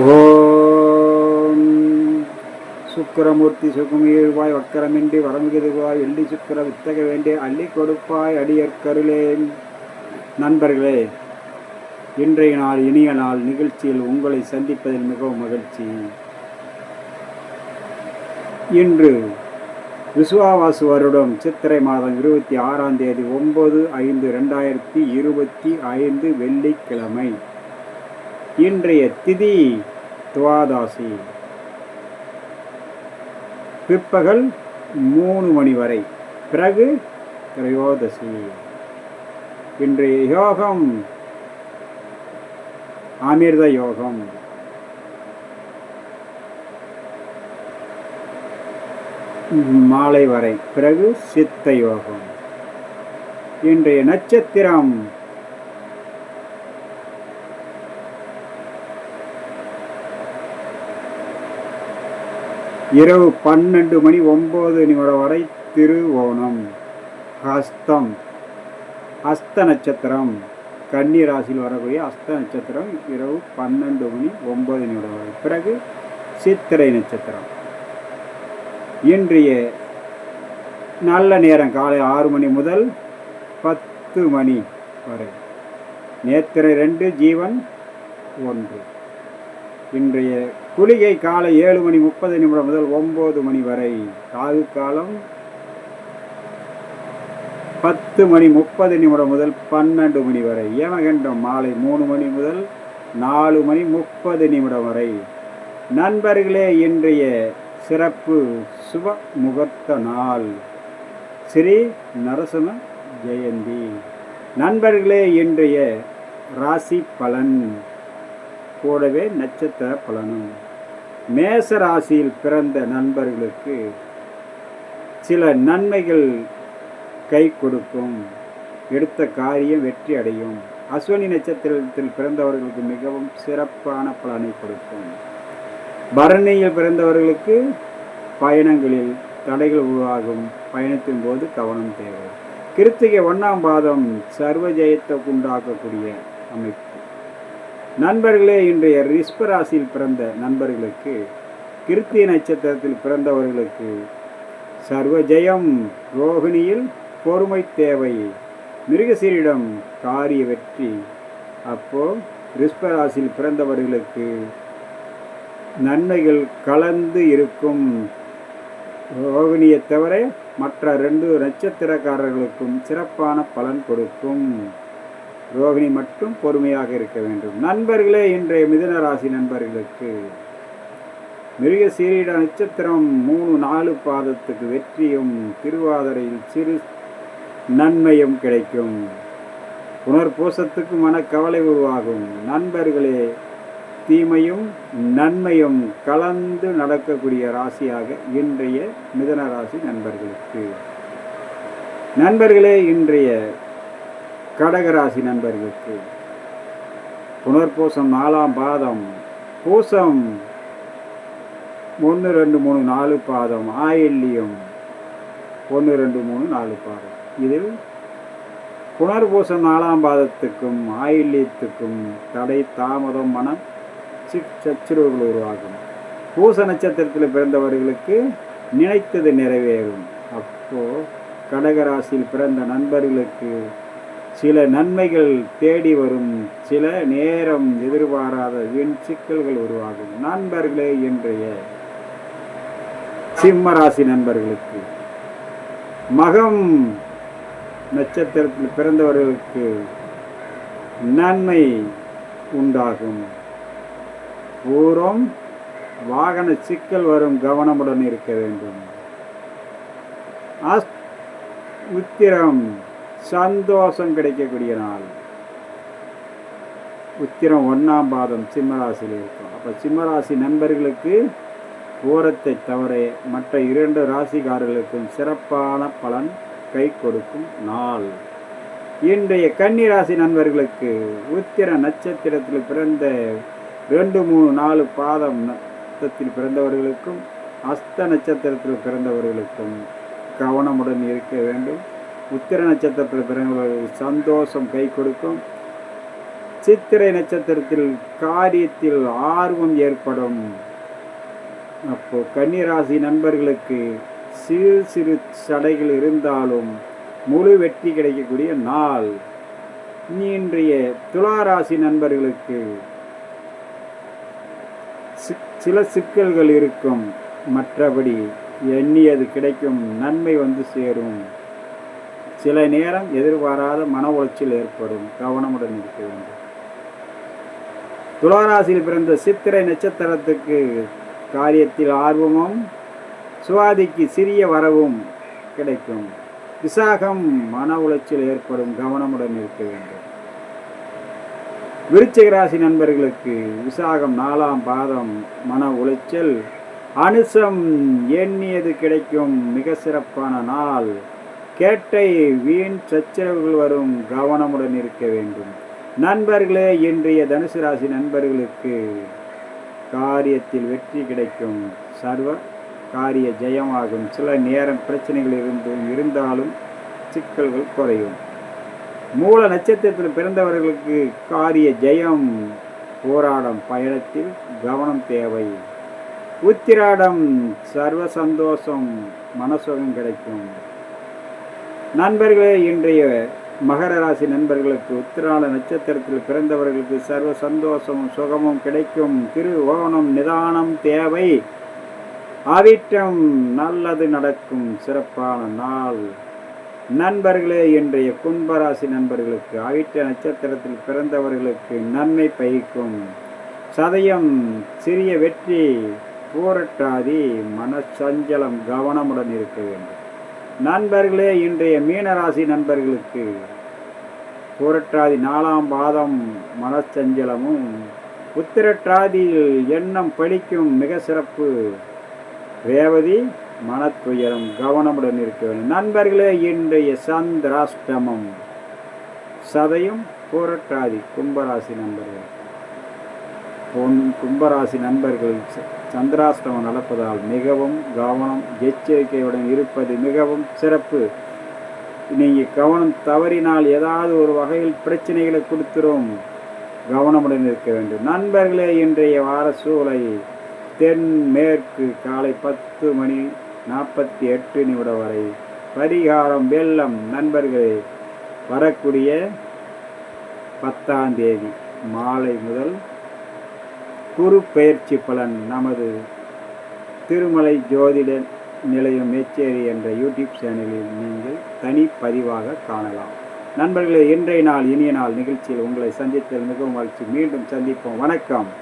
ஓம். சுக்கரமூர்த்தி சுகமீழ்வாய் வக்கரமின்றி வரமிகுதுவாய் எள்ளி சுக்கர வித்தக வேண்டிய அள்ளி கொடுப்பாய் அடியற்கருளேன் நண்பர்களே இன்றைய நாள் இனிய நாள் நிகழ்ச்சியில் உங்களை சந்திப்பதில் மிகவும் மகிழ்ச்சி. இன்று விசுவாவாசு வருடம் சித்திரை மாதம் இருபத்தி ஆறாம் தேதி ஒன்பது ஐந்து ரெண்டாயிரத்தி இருபத்தி ஐந்து வெள்ளிக்கிழமை. இன்றைய திதி துவாதாசி. பிற்பகல் மூணு மணி வரை. பிறகு திரையோதசி. இன்றைய யோகம் அமிர்த யோகம். மாலை வரை. பிறகு சித்த யோகம். இன்றைய நட்சத்திரம் இரவு பன்னெண்டு மணி ஒன்பது நிமிடம் வரை திருவோணம். ஹஸ்தம். ஹஸ்த நட்சத்திரம். கன்னி ராசியில் வரக்கூடிய அஸ்த நட்சத்திரம் இரவு பன்னெண்டு மணி ஒன்பது நிமிடம் வரை. பிறகு சித்திரை நட்சத்திரம். இன்றைய நல்ல நேரம் காலை ஆறு மணி முதல் பத்து மணி வரை. நேத்திரை ரெண்டு ஜீவன் ஒன்று. இன்றைய குளிகை காலை ஏழு மணி முப்பது நிமிடம் முதல் ஒம்பது மணி வரை ராகு காலம் பத்து மணி முப்பது நிமிடம் முதல் பன்னெண்டு மணி வரை ஏமகண்டம் மாலை மூணு மணி முதல் நாலு மணி முப்பது நிமிடம் வரை. நண்பர்களே இன்றைய சிறப்பு சுப முகூர்த்த நாள். ஸ்ரீ நரசிம்ம ஜெயந்தி. நண்பர்களே இன்றைய ராசி பலன். கூடவே நட்சத்திர பலனும். மேச ராசியில் பிறந்த நண்பர்களுக்கு சில நன்மைகள் கை கொடுக்கும். எடுத்த காரியம் வெற்றி அடையும். அஸ்வினி நட்சத்திரத்தில் பிறந்தவர்களுக்கு மிகவும் சிறப்பான பலனை கொடுக்கும். பரணியில் பிறந்தவர்களுக்கு பயணங்களில் தடைகள் உருவாகும். பயணத்தின் போது கவனம் தேவை. கிருத்திகை ஒன்றாம் பாதம் சர்வ ஜெயத்தை உண்டாக்கக்கூடிய அமைப்பு. நண்பர்களே இன்றைய ரிஷ்பராசியில் பிறந்த நண்பர்களுக்கு கிருத்திய நட்சத்திரத்தில் பிறந்தவர்களுக்கு சர்வ ஜெயம். ரோகிணியில் பொறுமை தேவை. மிருகசீரிடம் காரிய வெற்றி. அப்போ ரிஷ்பராசியில் பிறந்தவர்களுக்கு நன்மைகள் கலந்து இருக்கும். ரோகிணியை தவிர மற்ற ரெண்டு நட்சத்திரக்காரர்களுக்கும் சிறப்பான பலன் கொடுக்கும். ரோகிணி மட்டும் பொறுமையாக இருக்க வேண்டும். நண்பர்களே இன்றைய மிதன ராசி நண்பர்களுக்கு மிருக சீரீட நட்சத்திரம் மூணு நாலு பாதத்துக்கு வெற்றியும் திருவாதிரையில் சிறு நன்மையும் கிடைக்கும். புனர்பூசத்துக்கு மனக்கவலை உருவாகும். நண்பர்களே தீமையும் நன்மையும் கலந்து நடக்கக்கூடிய ராசியாக இன்றைய மிதன ராசி நண்பர்களுக்கு. நண்பர்களே இன்றைய கடகராசி நண்பர்களுக்கு. புனர்பூசம் நாலாம் பாதம். பூசம் ஒன்று ரெண்டு மூணு நாலு பாதம். ஆயில்யம் ஒன்று ரெண்டு மூணு நாலு பாதம். இதில் புனர்பூசம் நாலாம் பாதத்துக்கும் ஆயில்யத்துக்கும் தடை தாமதம் மனம் சிக் சச்சுரவுகள் உருவாகும். பூச நட்சத்திரத்தில் பிறந்தவர்களுக்கு நினைத்தது நிறைவேறும். அப்போது கடகராசியில் பிறந்த நண்பர்களுக்கு சில நன்மைகள் தேடி வரும் சில நேரம் எதிர்பாராத வீண் சிக்கல்கள் உருவாகும். நண்பர்களே இன்றைய சிம்மராசி நண்பர்களுக்கு மகம் நட்சத்திரத்தில் பிறந்தவர்களுக்கு நன்மை உண்டாகும். பூரம் வாகன சிக்கல் வரும் கவனமுடன் இருக்க வேண்டும். அஸ் உத்திரம் சந்தோஷம் கிடைக்கக்கூடிய நாள். உத்திரம் ஒன்றாம் பாதம் சிம்மராசியில் இருக்கும். அப்போ சிம்மராசி நண்பர்களுக்கு ஓரத்தை தவிர மற்ற இரண்டு ராசிக்காரர்களுக்கும் சிறப்பான பலன் கை கொடுக்கும் நாள். இன்றைய கன்னி ராசி நண்பர்களுக்கு உத்திர நட்சத்திரத்தில் பிறந்த ரெண்டு மூணு நாலு பாதம் நட்சத்திரத்தில் பிறந்தவர்களுக்கும் அஸ்த நட்சத்திரத்தில் பிறந்தவர்களுக்கும் கவனமுடன் இருக்க வேண்டும். உத்திர நட்சத்திரத்தில் பிறந்தவர்களுக்கு சந்தோஷம் கை கொடுக்கும். சித்திரை நட்சத்திரத்தில் காரியத்தில் ஆர்வம் ஏற்படும். அப்போ கன்னிராசி நண்பர்களுக்கு சிறு சிறு சடைகள் இருந்தாலும் முழு வெற்றி கிடைக்கக்கூடிய நாள். இன்றைய துளாராசி நண்பர்களுக்கு சி- சில சிக்கல்கள் இருக்கும். மற்றபடி எண்ணியது கிடைக்கும். நன்மை வந்து சேரும். சில நேரம் எதிர்பாராத மன உளைச்சல் ஏற்படும். கவனமுடன் இருக்க வேண்டும். துளாராசியில் பிறந்த சித்திரை நட்சத்திரத்துக்கு காரியத்தில் ஆர்வமும் சுவாதிக்கு சிறிய வரவும் கிடைக்கும். விசாகம் மன உளைச்சல் ஏற்படும். கவனமுடன் இருக்க வேண்டும். விருச்சிக ராசி நண்பர்களுக்கு விசாகம் நாலாம் பாதம் மன உளைச்சல். அனுசம் எண்ணியது கிடைக்கும். மிக சிறப்பான நாள். கேட்டை வீண் சச்சரவுகள் வரும் கவனமுடன் இருக்க வேண்டும். நண்பர்களே இன்றைய தனுசு ராசி நண்பர்களுக்கு காரியத்தில் வெற்றி கிடைக்கும். சர்வ காரிய ஜெயமாகும். சில நேரம் பிரச்சனைகள் இருந்தும் இருந்தாலும் சிக்கல்கள் குறையும். மூல நட்சத்திரத்தில் பிறந்தவர்களுக்கு காரிய ஜெயம் போராடும் பயணத்தில் கவனம் தேவை. உத்திராடம் சர்வ சந்தோஷம் மனசுகம் கிடைக்கும். நண்பர்களே இன்றைய மகர ராசி நண்பர்களுக்கு உத்திராட நட்சத்திரத்தில் பிறந்தவர்களுக்கு சர்வ சந்தோஷமும் சுகமும் கிடைக்கும். திரு ஓணம் நிதானம் தேவை. அவிட்டம் நல்லது நடக்கும். சிறப்பான நாள். நண்பர்களே இன்றைய கும்பராசி நண்பர்களுக்கு அவிட்ட நட்சத்திரத்தில் பிறந்தவர்களுக்கு நன்மை பயிக்கும். சதயம் சிறிய வெற்றி போரட்டாதி மனசஞ்சலம் கவனமுடன் இருக்க வேண்டும். நண்பர்களே இன்றைய மீனராசி நண்பர்களுக்கு பூரட்டாதி நாலாம் பாதம் மனச்சஞ்சலமும் உத்திரட்டாதியில் எண்ணம் பழிக்கும் மிக சிறப்பு ரேவதி மனத்துயரம் கவனமுடன் இருக்க வேண்டும். நண்பர்களே இன்றைய சந்திராஷ்டமம் சதையும் பூரட்டாதி கும்பராசி நண்பர்கள். பொன் கும்பராசி நண்பர்கள் சந்திராஷ்டமம் நடப்பதால் மிகவும் கவனம் எச்சரிக்கையுடன் இருப்பது மிகவும் சிறப்பு. நீங்கள் கவனம் தவறினால் ஏதாவது ஒரு வகையில் பிரச்சனைகளை கொடுத்துரும். கவனமுடன் இருக்க வேண்டும். நண்பர்களே இன்றைய வார சூளை தென் மேற்கு காலை பத்து மணி நாற்பத்தி எட்டு நிமிடம் வரை பரிகாரம் வெள்ளம். நண்பர்களே வரக்கூடிய பத்தாம் தேதி மாலை முதல் குரு பெயர்ச்சி பலன் நமது திருமலை ஜோதிட நிலையம் மேச்சேரி என்ற யூடியூப் சேனலில் நீங்கள் தனிப்பதிவாக காணலாம். நண்பர்களே இன்றைய நாள் இனிய நாள் நிகழ்ச்சியில் உங்களை சந்தித்தல் மிகவும் மகிழ்ச்சி. மீண்டும் சந்திப்போம். வணக்கம்.